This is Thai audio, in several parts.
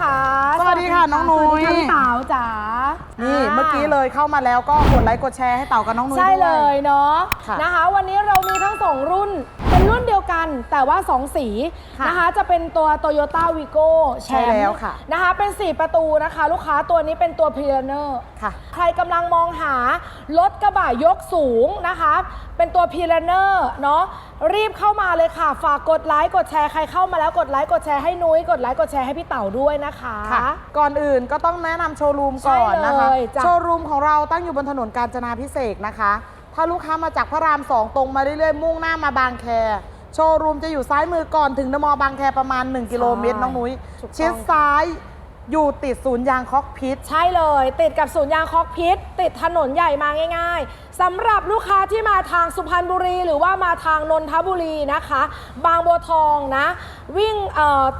ค่ะลูกค้าค่ะสวัสดีค่ะน้องนุ้ย สวัสดีค่ะพี่เต๋าจ๋านี่นี่เมื่อกี้เลยเข้ามาแล้วก็กดไลค์กดแชร์ให้เต่ากับน้องนุ้ยใช่ด้เลวยยเนาะค่ะ นะคะ วันนี้เรามีทั้งสองรุ่น เป็นรุ่นเดียวกันแต่ว่า 2 สีค่ะนะคะ จะเป็นตัว Toyota Vigo แชใช่มแล้วป์ค่ะ นะคะ เป็น 4 ประตูนะคะ ลูกค้าตัวนี้เป็นตัว p i o n e r ค่ะ ใครกำลังมองหารถกระบะยกสูงนะคะ เป็นตัว p i l a n e r เนาะรีบเข้ามาเลยค่ะ ฝากกดไลค์กดแชร์ใครเข้ามาแล้วกดไลค์กดแชร์ให้นุ้ยกดไลค์กดแชร์ให้พี่เต๋าด้วยนะคะ ค่ะ ก่อนอื่นก็ต้องแนะนำโชว์รูมก่อนนะคะ ใช่เลยจ้ะโชว์รูมของเราตั้งอยู่บนถนนกาญจนาพิเศษกนะคะ ถ้าลูกค้ามาจากพระรามสองตรงมาเรื่อยๆ มุ่งหน้ามาบางแค โชว์รูมจะอยู่ซ้ายมือก่อนถึงเดอะมอลล์บางแคประมาณ 1 กิโลเมตรน้องนุ้ย ถูกต้อง ชิดซ้ายอยู่ติดศูนย์ยางคอกพิษ ใช่เลย ติดกับศูนย์ยางคอกพิษ ติดถนนใหญ่มาง่ายๆ สำหรับลูกค้าที่มาทางสุพรรณบุรี หรือว่ามาทางนนทบุรีนะคะ บางบัวทองนะ วิ่ง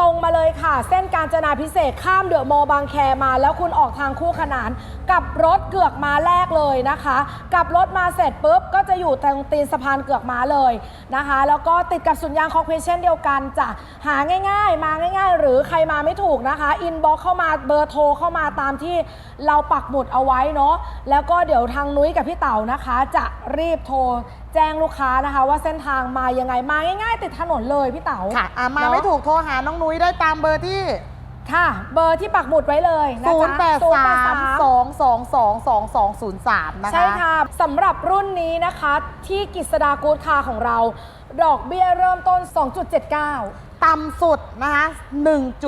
ตรงมาเลยค่ะ เส้นการจนาพิเศษข้ามเดอะมอบางแคมา แล้วคุณออกทางคู่ขนานกับรถเกือกม้าแรกเลยนะคะกับรถมาเสร็จปุ๊บก็จะอยู่ตรงตีนสะพานเกือกม้าเลยนะคะ แล้วก็ติดกับศูนย์ยางคอกพิษเช่นเดียวกันจะหาง่าย ๆ มาง่าย ๆ หรือใครมาไม่ถูกนะคะอินบ็อกเข้ามาเบอร์โทรเข้ามาตามที่เราปักหมุดเอาไว้เนาะแล้วก็เดี๋ยวทางนุ้ยกับพี่เต๋านะคะจะรีบโทรแจ้งลูกค้านะคะ ว่าเส้นทางมายังไงมาง่ายๆ ติดถนนเลยพี่เต๋าค่ะอะมาเนอะไม่ถูกโทรหาน้องนุ้ยได้ตามเบอร์ที่ ค่ะ เบอร์ที่ปักหมุดไว้เลยนะ0จ๊ะ8 3 2 2 2 2 2 0 3 นะคะ ใช่ค่ะสำหรับรุ่นนี้นะคะที่กิษดากูดคาของเรา ดอกเบี้ยเริ่มต้น 2.79 ต่ำสุดนะคะ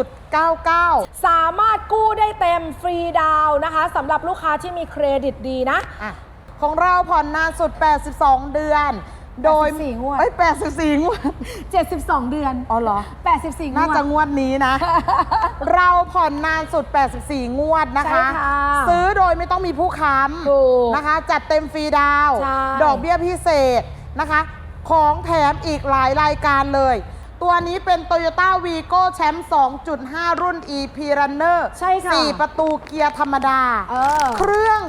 1.99 สามารถกู้ได้เต็มฟรีดาวน์นะคะสำหรับลูกค้าที่มีเครดิตดีนะ อะ ของเราผ่อนนานสุด 82 เดือน โดย84งวด เอ้ย84งวด 72 เดือนอ๋อเหรอ 84งวน่าดจะงวดนี้นะ เราผ่อนนานสุด 84 งวดนะคะ ใช่ค่ะซื้อโดยไม่ต้องมีผู้ค้ถูกำนะคะ จัดเต็มฟรีดาวใช่ดอกเบี้ยพิเศษนะคะ ของแถมอีกหลายรายการเลย ตัวนี้เป็น Toyota Vigo แชมป์2.5 รุ่น EP Runner ใช่ค่ะ 4ประตูเกียร์ธรรมดา เออ เครื่อง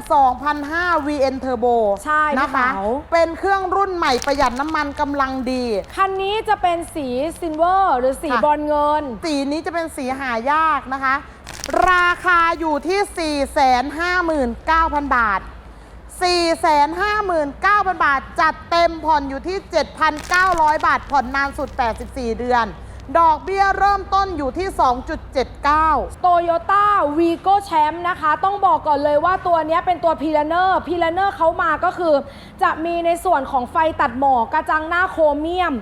2,005 VN Turbo ใช่นะคะพี่เต๋าเป็นเครื่องรุ่นใหม่ประหยัดน้ำมันกำลังดี คันนี้จะเป็นสีซิลเวอร์หรือสีค่ะ บอลเงิน สีนี้จะเป็นสีหายากนะคะ ราคาอยู่ที่ 459,000 บาท 459,000 บาท จัดเต็มผ่อนอยู่ที่ 7,900 บาท ผ่อนนานสุด 84 เดือน ดอกเบี้ยเริ่มต้นอยู่ที่ 2.79 โตโยต้าวีโก้แชมป์นะคะ ต้องบอกก่อนเลยว่าตัวนี้เป็นตัวพีลเนอร์พีลเนอร์เขามาก็คือ จะมีในส่วนของไฟตัดหมอกกระจังหน้าโครเมียม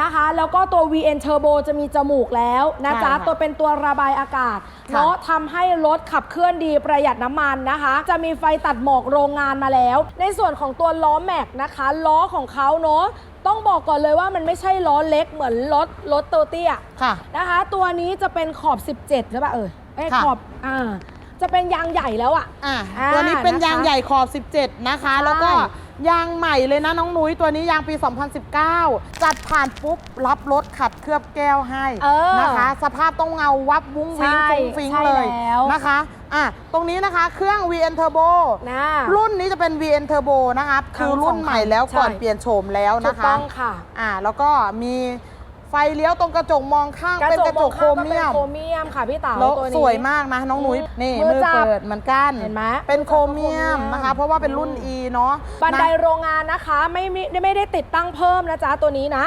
นะคะ แล้วก็ตัว VN Turbo จะมีจมูกแล้วนะจ๊ะ ใช่ค่ะตัวเป็นตัวระบายอากาศค่ะเนาะทำให้รถขับเคลื่อนดีประหยัดน้ำมันนะคะ จะมีไฟตัดหมอกโรงงานมาแล้ว ในส่วนของตัวล้อแม็กนะคะ ล้อของเขาเนาะต้องบอกก่อนเลยว่ามันไม่ใช่ล้อเล็กเหมือนรถรถโตเตี้ย ค่ะ นะคะ ตัวนี้จะเป็นขอบ 17ใช่ป่ะเออเอ้ยค่ะ ขอบอ่าจะเป็นยางใหญ่แล้วอะ อะอ่าตัวนี้เป็นนะคะยางใหญ่ขอบ 17 นะคะใช่แล้วก็ ยางใหม่เลยนะน้องนุ้ยตัวนี้ยางปี 2019 จัดผ่านปุ๊บรับรถขัดเคลือบแก้วให้เออนะคะ สภาพต้องเงาวับวุ้งวิ้งใช่ฟุ้งฟิ้งใช่เลยแล้วนะคะอะตรงนี้นะคะเครื่อง VN Turbo นะรุ่นนี้จะเป็น VN Turbo นะคะคือรุ่นใหม่แล้วก่อนใช่ เปลี่ยนโฉมแล้วถูนะกคะ ต้องค่ะ อ่าแล้วก็มี ไฟเลี้ยวตรงกระจกมองข้างเป็นกระจกโครเมียม โครเมียมค่ะพี่เต๋าแล้วตัวนี้ สวยมากนะน้องนุ้ยนี่มืมืออจับเปิดเหมือนกันเห็นไหมเป็นโครเมียมมือจับนะคะ เพราะว่าเป็นรุ่น E เนาะบันไดนะโรงงานนะคะไม่มีไม่ได้ติดตั้งเพิ่มนะจ๊ะตัวนี้นะ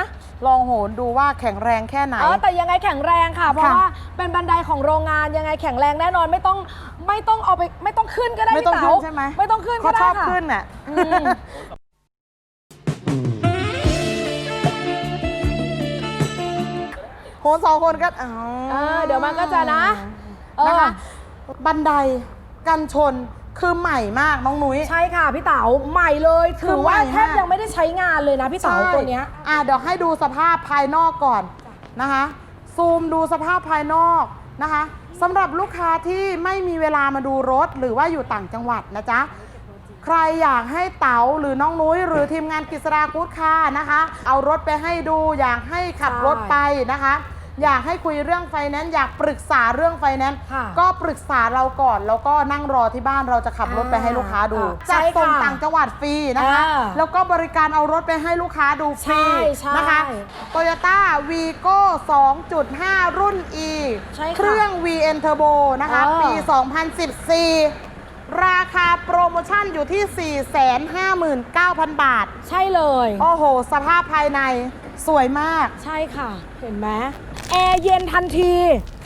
ลองโหนดูว่าแข็งแรงแค่ไหน เออแต่ยังไงแข็งแรงค่ะ เพราะค่ะว่าเป็นบันไดของโรงงานยังไงแข็งแรงแน่นอนไม่ต้องไม่ต้องเอาไปไม่ต้องขึ้นก็ได้ไม่พี่ต้องเต๋าขึ้นใช่ไหมไม่ต้องขึ้นก็เขาได้ชอบค่ะ ขึ้นน่ะ อืม นสองคนก็อ๋อเออเดี๋ยวมันก็จะนะเออ นะคะบันไดกันชนคือใหม่มากน้องนุ้ย ใช่ค่ะพี่เต๋าใหม่เลยคือถือว่าใหม่แทบมาก ยังไม่ได้ใช้งานเลยนะพี่เต๋าใช่ตัวเนี้ย อะเดี๋ยวให้ดูสภาพภายนอกก่อนนะคะ ซูมดูสภาพภายนอกนะคะสำหรับลูกค้าที่ไม่มีเวลามาดูรถหรือว่าอยู่ต่างจังหวัดนะจ๊ะ ใครอยากให้เต๋าหรือน้องนุ้ยหรือทีมงานกิษรากูดคาร์นะคะ เอารถไปให้ดูอยากให้ขับใช่รถไปนะคะ อยากให้คุยเรื่องไฟแนนซ์อยากปรึกษาเรื่องไฟแนนซ์ค่ะก็ปรึกษาเราก่อน แล้วก็นั่งรอที่บ้านเราจะขับรถไปให้ลูกค้าดูอ่าจัดใช่ส่งค่ะต่างจังหวัดฟรีนะคะอ่าแล้วก็บริการเอารถไปให้ลูกค้าดูฟรีใช่ใช่นะคะ Toyota Vigo 2.5 รุ่น E ใช่ค่ะเครื่อง VN Turbo นะคะเออ ปี 2014 ราคาโปรโมชั่นอยู่ที่ 459,000 บาท ใช่เลย โอ้โห สภาพภายใน สวยมาก ใช่ค่ะ เห็นไหมแอร์เย็นทันที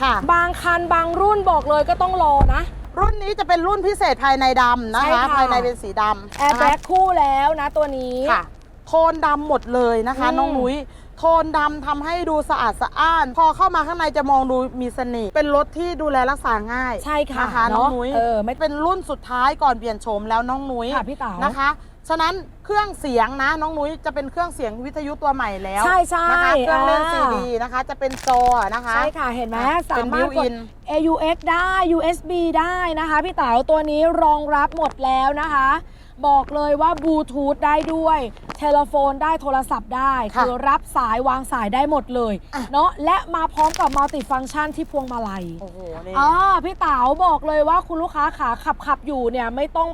ค่ะ บางคันบางรุ่นบอกเลยก็ต้องรอนะ รุ่นนี้จะเป็นรุ่นพิเศษภายในดำนะใช่คะค่ะ ภายในเป็นสีดำแอร์แบ็คคู่แล้วนะตัวนี้ค่ะ โทนดำหมดเลยนะคะ อืม น้องนุ้ยโทนดำทำให้ดูสะอาดสะอ้าน พอเข้ามาข้างในจะมองดูมีเสน่ห์เป็นรถที่ดูแลรักษาง่ายใช่ค่ะนะคะเนน้องอะนุ้ยเออไม่เป็นรุ่นสุดท้ายก่อนเปลี่ยนโฉมแล้วน้องนุ้ย ค่ะพี่เต๋า นะคะ ฉะนั้นเครื่องเสียงนะน้องนุ้ยจะเป็นเครื่องเสียงวิทยุตัวใหม่แล้วใช่ใช่นะคะเครื่องเล่นอ่าซีดีนะคะ จะเป็นจอนะคะใช่ค่ะเห็นไหมอะสาเป็นมารถกด built-in AUX ได้ USB ได้นะคะ พี่เต๋าตัวนี้รองรับหมดแล้วนะคะ บอกเลยว่าบลูทูธได้ด้วย เทเลโฟนได้โทรศัพท์ได้ค่ะคือรับสายวางสายได้หมดเลยอะ เนาะและมาพร้อมกับมัลติฟัง c t ชันที่พวงมาลัย โอ้โหนี่อ๋อพี่เต๋าบอกเลยว่าคุณลูกค้าขาขับขับอยู่เนี่ยไม่ต้อง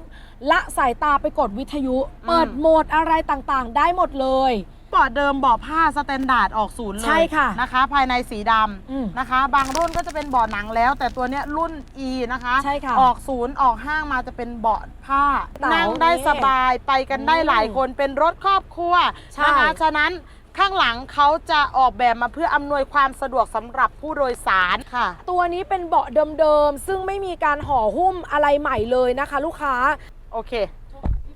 ละสายตาไปกดวิทยุเปิดโหมดอะไรต่างๆ ได้หมดเลย เบาะเดิมเบาะผ้าสแตนดาร์ดออกศูนย์เลยใช่ค่ะนะคะ ภายในสีดอืมำนะคะ บางรุ่นก็จะเป็นเบาะหนังแล้ว แต่ตัวเนี้ยรุ่น E นะคะ ใช่ค่ะออกศูนย์ออกห้างมาจะเป็นเบาะผ้า เต๋านั่งได้นี่สบายไปกันได้อืมหลายคนเป็นรถครอบครัวใช่ นะคะฉะนั้นข้างหลังเขาจะออกแบบมาเพื่ออำนวยความสะดวกสำหรับผู้โดยสารค่ะ ตัวนี้เป็นเบาะเดิมๆ ซึ่งไม่มีการห่อหุ้มอะไรใหม่เลยนะคะ ลูกค้า โอเค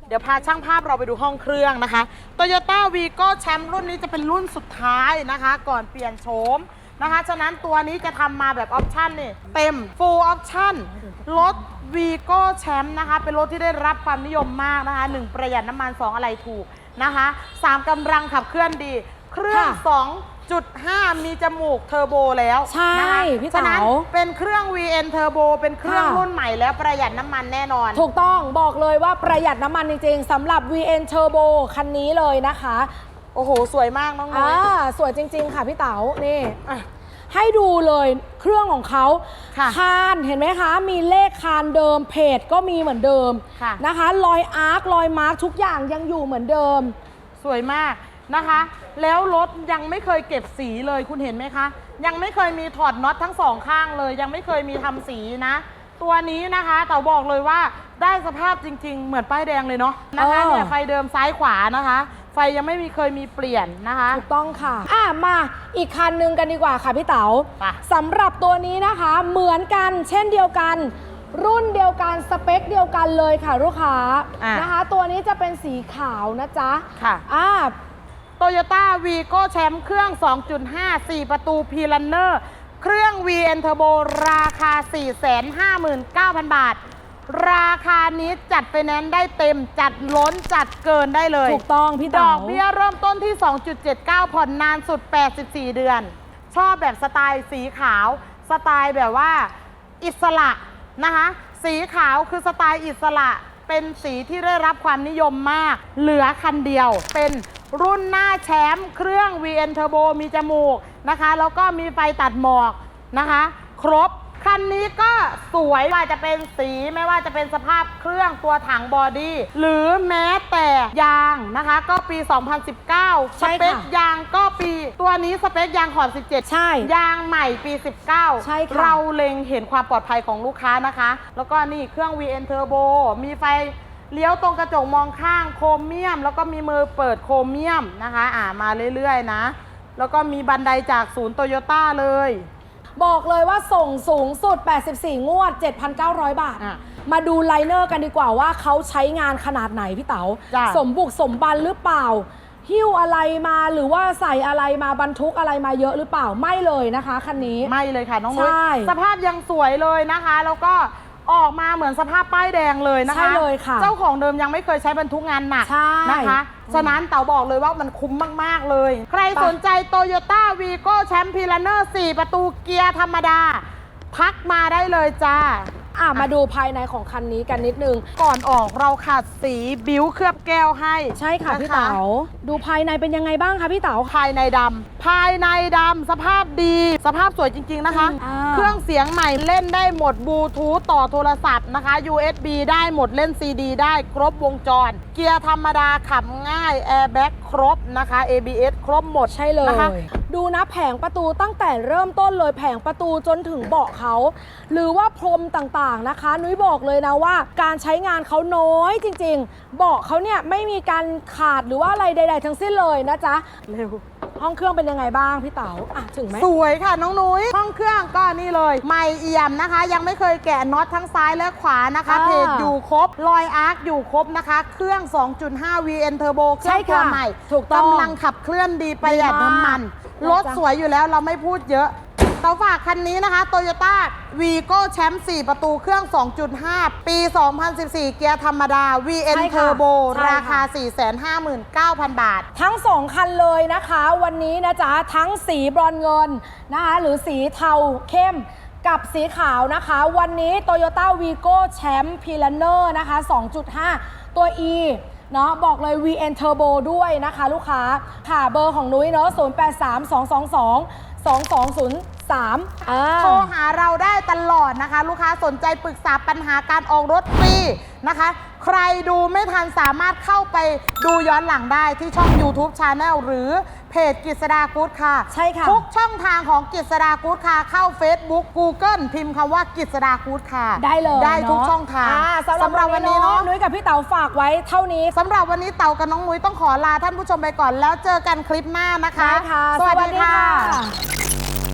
เดี๋ยวพาช่างภาพเราไปดูห้องเครื่องนะคะ Toyota Vigo แชมป์รุ่นนี้จะเป็นรุ่นสุดท้ายนะคะ ก่อนเปลี่ยนโฉมนะคะ ฉะนั้นตัวนี้จะทำมาแบบออปชั่นนี่เต็ม full option รถ Vigo แชมป์นะคะ เป็นรถที่ได้รับความนิยมมากนะคะ 1 ประหยัดน้ำมัน 2 อะไรถูกนะคะ 3กำลังขับเคลื่อนดี เครื่องค่ะ2.5มีจมูกเทอร์โบแล้วใช่นะคะพี่ฉะนั้นเต๋าเป็นเครื่อง VN Turbo เป็นเครื่องค่ะรุ่นใหม่แล้วประหยัดน้ำมันแน่นอน ถูกต้องบอกเลยว่าประหยัดน้ำมันจริงๆสำหรับ VN Turbo คันนี้เลยนะคะโอ้โห สวยมากน้องนุ้อ่ายสวยจริง ๆ ค่ะพี่เต๋านี่ อะ ให้ดูเลยเครื่องของเขาค่ะคานเห็นไหมคะ มีเลขคานเดิมเพจก็มีเหมือนเดิมค่ะ นะคะรอยอาร์ครอยมาร์คทุกอย่างยังอยู่เหมือนเดิม สวยมาก นะคะ แล้วรถยังไม่เคยเก็บสีเลยคุณเห็นไหมคะ ยังไม่เคยมีถอดน็อตทั้งสองข้างเลย ยังไม่เคยมีทำสีนะ ตัวนี้นะคะแต่บอกเลยว่าได้สภาพจริง ๆ เหมือนป้ายแดงเลยเนาะนะคะเออเนี่ยไฟเดิมซ้ายขวานะคะ ไฟยังไม่มีเคยมีเปลี่ยนนะคะถูกต้องค่ะ อะมาอีกคันหนึ่งกันดีกว่าค่ะพี่เต๋าไปสำหรับตัวนี้นะคะเหมือนกันเช่นเดียวกันรุ่นเดียวกันสเปคเดียวกันเลยค่ะลูกค้าอะนะคะ ตัวนี้จะเป็นสีขาวนะจ๊ะค่ะอ่า โตโยต้าวีโก้แชมป์เครื่อง 2.5 4 ประตูพีลันเนอร์ เครื่อง VN Turbo ราคา 459,000 บาท ราคานี้จัดไปแนนซ์ได้เต็มจัดล้นจัดเกินได้เลยถูกต้องพี่ดเต๋าอกเบี้ยเริ่มต้นที่ 2.79 ผ่อนนานสุด 84 เดือน ชอบแบบสไตล์สีขาว สไตล์แบบว่า อิสระนะคะ สีขาวคือสไตล์อิสระ เป็นสีที่ได้รับความนิยมมาก เหลือคันเดียว เป็นรุ่นหน้าแชมป์เครื่อง VN Turbo มีจมูกนะคะ แล้วก็มีไฟตัดหมอกนะคะ ครบ คันนี้ก็สวยว่าจะเป็นสีไม่ว่าจะเป็นสภาพเครื่องตัวถังบอดี้หรือแม้แต่ยางนะคะ ก็ปี 2019ใช่สค่ะเปคยางก็ปี ตัวนี้สเปคยางขอบ 17ใช่ยางใหม่ปี 19 ใช่ค่ะ เราเล็งเห็นความปลอดภัยของลูกค้านะคะ แล้วก็นี่เครื่อง VN Turbo มีไฟเลี้ยวตรงกระจกมองข้างโครเมียม แล้วก็มีมือเปิดโครเมียมนะคะ อ่ามาเรื่อยๆนะ แล้วก็มีบันไดจากศูนย์โตโยต้าเลย บอกเลยว่าส่งสูงสุด 84 งวด 7,900 บาท อะมาดูไลเนอร์กันดีกว่าว่าเขาใช้งานขนาดไหนพี่เต๋าจ้ะ สมบุกสมบันหรือเปล่า หิ้วอะไรมาหรือว่าใส่อะไรมาบรรทุกอะไรมาเยอะหรือเปล่าไม่เลยนะคะคันนี้ ไม่เลยค่ะน้องนุ้ยใช่สภาพยังสวยเลยนะคะ แล้วก็ ออกมาเหมือนสภาพป้ายแดงเลยนะคะ ใช่เลยค่ะเจ้าของเดิมยังไม่เคยใช้บรรทุกงานหนักใช่นะคะ ฉะนั้นเต๋าบอกเลยว่ามันคุ้มมาก ๆ เลย ใครสนใจโตโยต้าวีโก้แชมป์พีลเนอร์4ประตูเกียร์ธรรมดา ทักมาได้เลยจ้า อะมาดูภายในของคันนี้กันนิดนึง ก่อนออกเราขัดสีบิ้วเคลือบแก้วให้ใช่ค่ะนพี่เต๋าดูภายในเป็นยังไงบ้างคะพี่เต๋า ภายในดำภายในดำสภาพดี สภาพสวยจริง ๆนะคะ อ่า เครื่องเสียงใหม่เล่นได้หมดบลูทูธต่อโทรศัพท์นะคะ USB ได้หมดเล่น CD ได้ครบวงจรเกียร์ธรรมดาขับง่ายแอร์แบ็กครบนะคะ ABS ครบหมดใช่เลยนะคะ ดูนะแผงประตูตั้งแต่เริ่มต้นเลยแผงประตูจนถึงเบาะเขา หรือว่าพรมต่างๆนะคะ นุ้ยบอกเลยนะว่า การใช้งานเขาน้อยจริง ๆ เบาะเขาเนี่ยไม่มีการขาดหรือว่าอะไรใด ๆ ทั้งสิ้นเลยนะจ๊ะเร็ว ห้องเครื่องเป็นยังไงบ้างพี่เต๋าอะถึงไหม สวยค่ะน้องนุ้ยห้องเครื่องก็นี่เลย ไม่เอี่ยมนะคะ ยังไม่เคยแกะน็อตทั้งซ้ายและขวานะคะอ่าเพจอยู่ครบรอยอาร์คอยู่ครบนะคะ เครื่อง 2.5 VN Turbo เครื่ใช่องตัวค่ะใหม่ถูกต้องกำลังขับเคลื่อนดีประหยัดดีมากน้ำมันนะรถจ๊ะสวยอยู่แล้วเราไม่พูดเยอะ เตาฝากคันนี้นะคะ Toyota Vigo Champ 4ประตูเครื่อง 2.5 ปี 2014 เกียร์ธรรมดา VN ใช่ค่ะ Turbo ใช่ราค่ะคา 459,000 บาท ทั้ง2คันเลยนะคะ วันนี้นะจ๊ะทั้งสีบรอนซ์เงินนะคะหรือสีเทาเข้มกับสีขาวนะคะ วันนี้ Toyota Vigo Champ p i l a n e r นะคะ 2.5 ตัว E เนาะบอกเลย VN Turbo ด้วยนะคะ ลูกค้าค่ะเบอร์ของนุ้ยเนาะ083222 2203อ่าโทรหาเราได้ตลอดนะคะ ลูกค้าสนใจปรึกษาปัญหาการออกรถฟรีนะคะ ใครดูไม่ทันสามารถเข้าไปดูย้อนหลังได้ที่ช่อง YouTube Channel หรือเพจกิษดากู๊ดค่ะ ใช่ค่ะ ทุกช่องทางของกิษดากู๊ดค่ะ เข้า Facebook Google พิมพ์คำว่ากิษดากู๊ดค่ะ ได้เลยได้ทุกเนะช่องทางอ่สำสำหหรัรับบวัวันนนี้นี้เนาะเนาะ นุ้ยกับพี่เต๋าฝากไว้เท่านี้ สำหรับวันนี้เต่ากับน้องมุ้ยต้องขอลาท่านผู้ชมไปก่อนแล้วเจอกันคลิปหน้านะคะ ได้ค่ะสวัสดีสวัสดีค่ะค่ะ